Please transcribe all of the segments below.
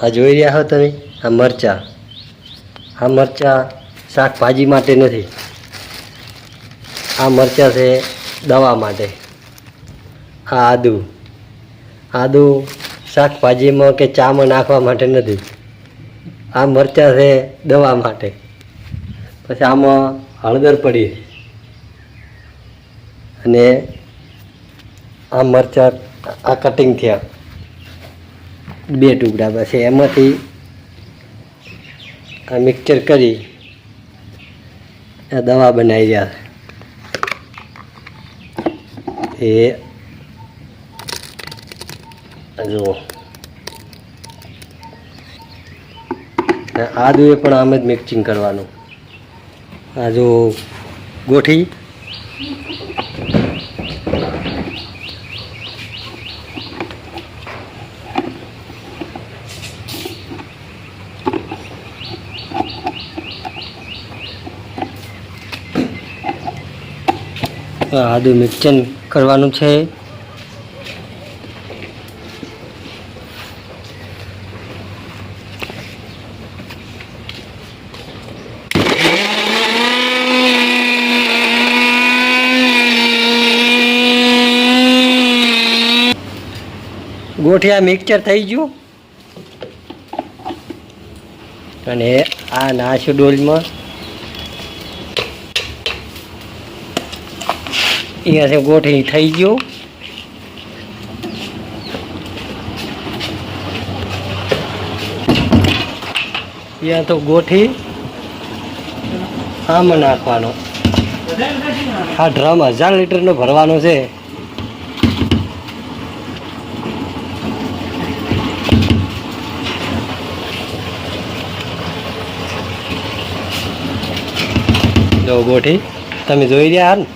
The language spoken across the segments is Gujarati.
આ જોઈ રહ્યા છો તમે? આ મરચાં. આ મરચાં શાકભાજી માટે નથી. આ મરચાં છે દવા માટે. આ આદુ. આદુ શાકભાજીમાં કે ચામાં નાખવા માટે નથી. આ મરચાં છે દવા માટે. પછી આમાં હળદર પડી અને આ મરચાં આ કટિંગ થયા. બે ટુકડા બસ એમાંથી આ મિક્સચર કરી આ દવા બનાવી રહ્યા એ જુઓ. આદુએ પણ આમ જ મિક્સિંગ કરવાનું. આ જો ગોઠી. આદુ મિક્સન કરવાનું છે. ગોઠિયા મિક્સચર થઈ ગયું. અને આ નાશું ડોલમાં અહીંયાથી ગોઠી થઈ ગયું. અહીંયા તો ગોઠી આમ નાખવાનો. આ ડ્રમ હજાર લીટરનો ભરવાનો છે. જો ગોઠી, તમે જોઈ રહ્યા ને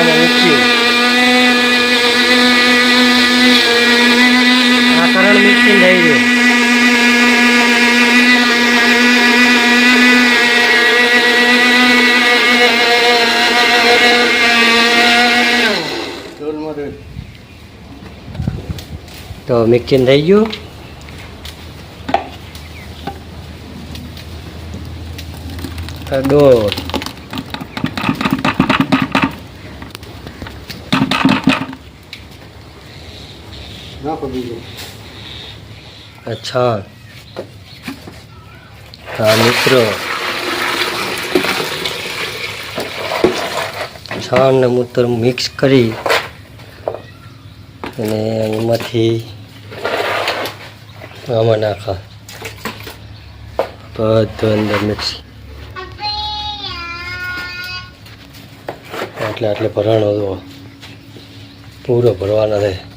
આમાં મૂક્યું. આ થઈ ગયું તો મિક્સિંગ થઈ ગયું. તો દોઢ. અચ્છા. હા, મિત્રો. છાણ ને મૂત્ર મિક્સ કરી અને એમાંથી આમાં નાખા. બધું અંદર મિક્સ આટલે આટલે ભરાણો હતો પૂરો ભરવાનો છે.